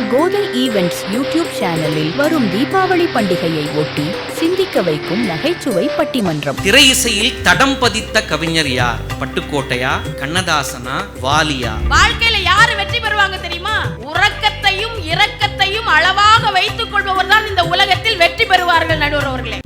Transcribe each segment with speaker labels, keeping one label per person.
Speaker 1: உங்கள் கோதை events YouTube சேனலில் வரும் தீபாவளி பண்டிகையை ஒட்டி சிந்திக்க வைக்கும் நகைச்சுவை பட்டிமன்றம்.
Speaker 2: திரை இசையில் தடம் பதித்த கவிஞர் யார்? பட்டுக்கோட்டையா கண்ணதாசனா வாலியா?
Speaker 3: வாழ்க்கையில யாரு வெற்றி பெறுவாங்க தெரியுமா? உறக்கத்தையும் இரக்கத்தையும் அளவாக வைத்துக் கொள்பவர் தான் இந்த உலகத்தில் வெற்றி பெறுவார்கள் நடுவர் அவர்களே.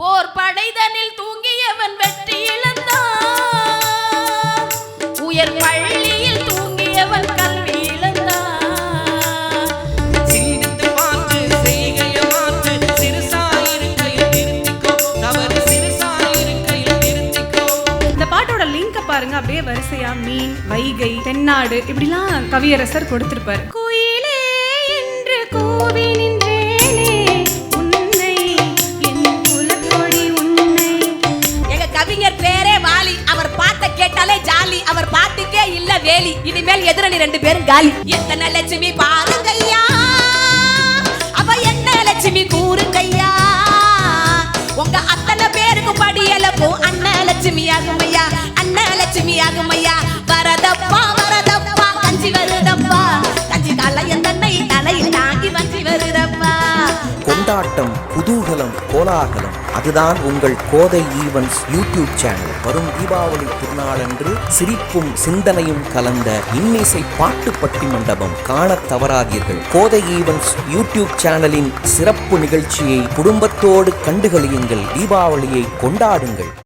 Speaker 4: பாருங்க அப்படியே வரிசையா மீன் வைகை தென்னாடு இப்படிலாம் கவியரசர் கொடுத்திருப்பாரு. குயிலே என்று கூவி நின்றேனே உன்னை என் குலக்கொடி உன்னை.
Speaker 3: எங்க கவிஞர் பேரே வாலி அவர் பாட்ட கேட்டாலே ஜாலி அவர் பாட்டுக்கே இல்ல வேலி இனிமேல் எதிரணி ரெண்டு பேரும் காலி. எத்தனை லட்சுமி பாருங்கய்யா ஆகுமையா? வரதப்பா வரதப்பா கஞ்சி வருதப்பா. கஞ்சி தலையன் தன்னை தலையில் தாங்கி வஞ்சி வருதப்பா.
Speaker 5: கொண்டாட்டம் குதூகலம் கோலாகலம் அதுதான் உங்கள் கோதை ஈவன்ஸ் யூடியூப் சேனல். வரும் தீபாவளி திருநாளன்று சிரிப்பும் சிந்தனையும் கலந்த இன்னிசை பாட்டு பட்டி மண்டபம் காணத் தவறாதீர்கள். கோதை ஈவன்ஸ் யூடியூப் சேனலின் சிறப்பு நிகழ்ச்சியை குடும்பத்தோடு கண்டுகளியுங்கள் தீபாவளியை கொண்டாடுங்கள்.